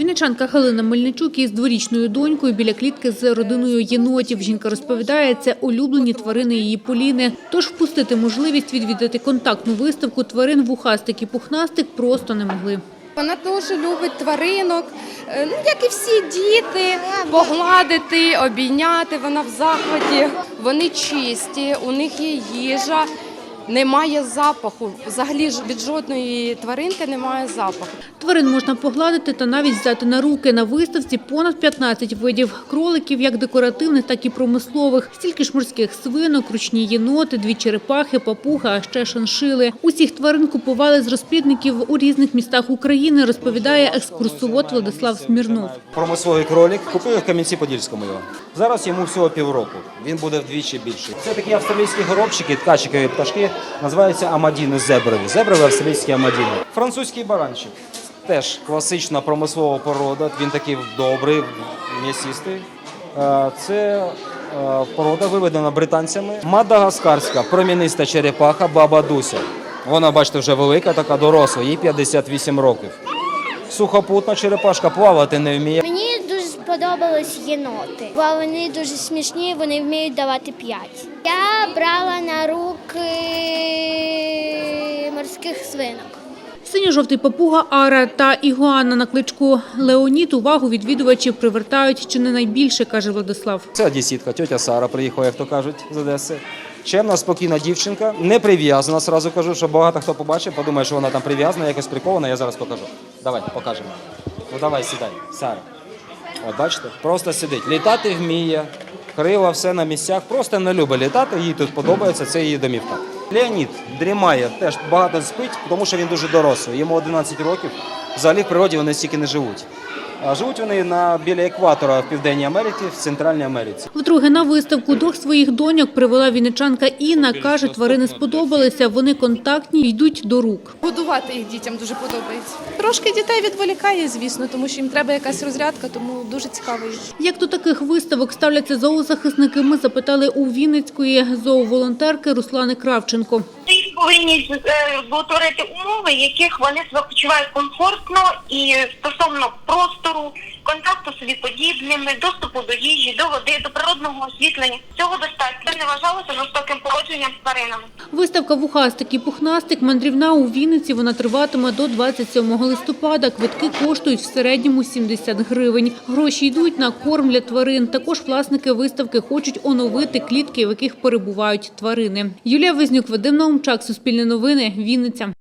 Вінничанка Галина Мельничук із дворічною донькою біля клітки з родиною єнотів. Жінка розповідає, це улюблені тварини її Поліни. Тож впустити можливість відвідати контактну виставку тварин вухастик і пухнастик просто не могли. Вона дуже любить тваринок, е, ну як і всі діти, погладити, обійняти. Вона в захваті. Вони чисті, у них є їжа, немає запаху. Взагалі ж від жодної тваринки немає запаху. Тварин можна погладити та навіть взяти на руки. На виставці понад 15 видів кроликів, як декоративних, так і промислових. Стільки ж морських свинок, ручні єноти, дві черепахи, папуга, а ще шиншили. Усіх тварин купували з розплідників у різних містах України, розповідає екскурсовод Владислав Смірнов. Промисловий кролик. Купив в Кам'янці-Подільському його. Зараз йому всього півроку. Він буде вдвічі більший. Це такі австралійські горобчики, ткачикові пташки, називаються амадіни зеброві. Зеброві австралійські амадіни. Французький баранчик. Теж класична промислова порода. Він такий добрий, м'ясістий. Е, Це е, порода виведена британцями. Мадагаскарська проміниста черепаха Баба Дуся. Вона, бачите, вже велика, така доросла, їй 58 років. Сухопутна черепашка плавати не вміє. Мені дуже сподобались єноти, бо вони дуже смішні, вони вміють давати п'ять. Я брала Синьо-жовтий папуга Ара та ігуана на кличку Леонід увагу відвідувачів привертають чи не найбільше, каже Владислав. Це одесітка, тьотя Сара приїхала, як то кажуть, з Одеси. Чемна, спокійна дівчинка, не прив'язана, сразу кажу, що багато хто побачить, подумає, що вона там прив'язана, якось прикована, я зараз покажу. Давай, покажемо. Ну давай, сідай, Сара. От бачите, просто сидить. Літати вміє, крила все на місцях, просто не любить літати, їй тут подобається, це її домівка. Леонід дрімає, теж багато спить, тому що він дуже дорослий. Йому 11 років. Взагалі в природі вони стільки не живуть. Живуть вони на біля екватора в Південній Америці, в Центральній Америці. Вдруге на виставку двох своїх доньок привела вінничанка Інна. Каже, тварини сподобалися, вони контактні, йдуть до рук. Годувати їх дітям дуже подобається. Трошки дітей відволікає, звісно, тому що їм треба якась розрядка, тому дуже цікаво. Як до таких виставок ставляться зоозахисники, ми запитали у Вінницької зооволонтерки Руслани Кравченко. Їх повинні е, створити умови, в яких вони себе почувають комфортно і собі подібними, доступу до їжі, до води, до природного освітлення. Цього достатньо Це не вважалося жорстоким поводженням з тваринами. Виставка «Вухастик і пухнастик» мандрівна у Вінниці. Вона триватиме до 27 листопада. Квитки коштують в середньому 70 гривень. Гроші йдуть на корм для тварин. Також власники виставки хочуть оновити клітки, в яких перебувають тварини. Юлія Визнюк, Вадим Наумчак, Суспільне новини, Вінниця.